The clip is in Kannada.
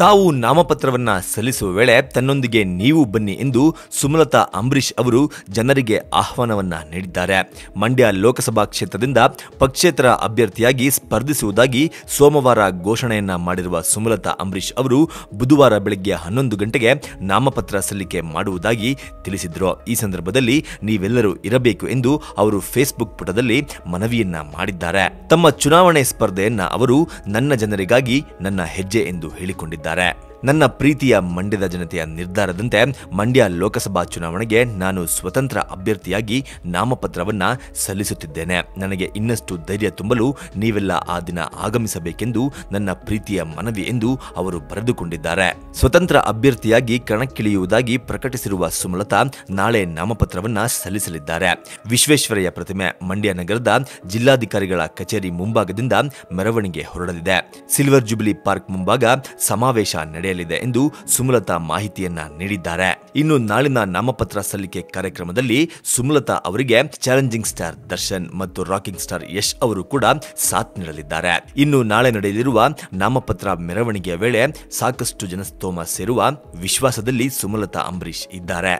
ತಾವು ನಾಮಪತ್ರವನ್ನ ಸಲ್ಲಿಸುವ ವೇಳೆ ತನ್ನೊಂದಿಗೆ ನೀವು ಬನ್ನಿ ಎಂದು ಸುಮಲತಾ ಅಂಬರೀಷ್ ಅವರು ಜನರಿಗೆ ಆಹ್ವಾನವನ್ನ ನೀಡಿದ್ದಾರೆ. ಮಂಡ್ಯ ಲೋಕಸಭಾ ಕ್ಷೇತ್ರದಿಂದ ಪಕ್ಷೇತರ ಅಭ್ಯರ್ಥಿಯಾಗಿ ಸ್ಪರ್ಧಿಸುವುದಾಗಿ ಸೋಮವಾರ ಘೋಷಣೆಯನ್ನ ಮಾಡಿರುವ ಸುಮಲತಾ ಅಂಬರೀಷ್ ಅವರು ಬುಧವಾರ ಬೆಳಗ್ಗೆ ಹನ್ನೊಂದು ಗಂಟೆಗೆ ನಾಮಪತ್ರ ಸಲ್ಲಿಕೆ ಮಾಡುವುದಾಗಿ ತಿಳಿಸಿದ್ರು. ಈ ಸಂದರ್ಭದಲ್ಲಿ ನೀವೆಲ್ಲರೂ ಇರಬೇಕು ಎಂದು ಅವರು ಫೇಸ್ಬುಕ್ ಪುಟದಲ್ಲಿ ಮನವಿಯನ್ನ ಮಾಡಿದ್ದಾರೆ. ತಮ್ಮ ಚುನಾವಣೆ ಸ್ಪರ್ಧೆಯನ್ನ ಅವರು ನನ್ನ ಜನರಿಗಾಗಿ ನನ್ನ ಹೆಜ್ಜೆ ಎಂದು ಹೇಳಿಕೊಂಡಿದ್ದಾರೆ. 誰 ನನ್ನ ಪ್ರೀತಿಯ ಮಂಡ್ಯದ ಜನತೆಯ ನಿರ್ಧಾರದಂತೆ ಮಂಡ್ಯ ಲೋಕಸಭಾ ಚುನಾವಣೆಗೆ ನಾನು ಸ್ವತಂತ್ರ ಅಭ್ಯರ್ಥಿಯಾಗಿ ನಾಮಪತ್ರವನ್ನ ಸಲ್ಲಿಸುತ್ತಿದ್ದೇನೆ. ನನಗೆ ಇನ್ನಷ್ಟು ಧೈರ್ಯ ತುಂಬಲು ನೀವೆಲ್ಲ ಆ ದಿನ ಆಗಮಿಸಬೇಕೆಂದು ನನ್ನ ಪ್ರೀತಿಯ ಮನವಿ ಎಂದು ಅವರು ಬರೆದುಕೊಂಡಿದ್ದಾರೆ. ಸ್ವತಂತ್ರ ಅಭ್ಯರ್ಥಿಯಾಗಿ ಕಣಕ್ಕಿಳಿಯುವುದಾಗಿ ಪ್ರಕಟಿಸಿರುವ ಸುಮಲತಾ ನಾಳೆ ನಾಮಪತ್ರವನ್ನ ಸಲ್ಲಿಸಲಿದ್ದಾರೆ. ವಿಶ್ವೇಶ್ವರಯ್ಯ ಪ್ರತಿಮೆ ಮಂಡ್ಯ ನಗರದ ಜಿಲ್ಲಾಧಿಕಾರಿಗಳ ಕಚೇರಿ ಮುಂಭಾಗದಿಂದ ಮೆರವಣಿಗೆ ಹೊರಡಲಿದೆ. ಸಿಲ್ವರ್ ಜುಬಿಲಿ ಪಾರ್ಕ್ ಮುಂಭಾಗ ಸಮಾವೇಶ ನಡೆಯಲಿದೆ ಎಂದು ಸುಮಲತಾ ಮಾಹಿತಿಯನ್ನ ನೀಡಿದ್ದಾರೆ. ಇನ್ನು ನಾಳಿನ ನಾಮಪತ್ರ ಸಲ್ಲಿಕೆ ಕಾರ್ಯಕ್ರಮದಲ್ಲಿ ಸುಮಲತಾ ಅವರಿಗೆ ಚಾಲೆಂಜಿಂಗ್ ಸ್ಟಾರ್ ದರ್ಶನ್ ಮತ್ತು ರಾಕಿಂಗ್ ಸ್ಟಾರ್ ಯಶ್ ಅವರು ಕೂಡ ಸಾಥ್ ನೀಡಲಿದ್ದಾರೆ. ಇನ್ನು ನಾಳೆ ನಡೆಯಲಿರುವ ನಾಮಪತ್ರ ಮೆರವಣಿಗೆಯ ವೇಳೆ ಸಾಕಷ್ಟು ಜನಸ್ತೋಮ ಸೇರುವ ವಿಶ್ವಾಸದಲ್ಲಿ ಸುಮಲತಾ ಅಂಬರೀಶ್ ಇದ್ದಾರೆ.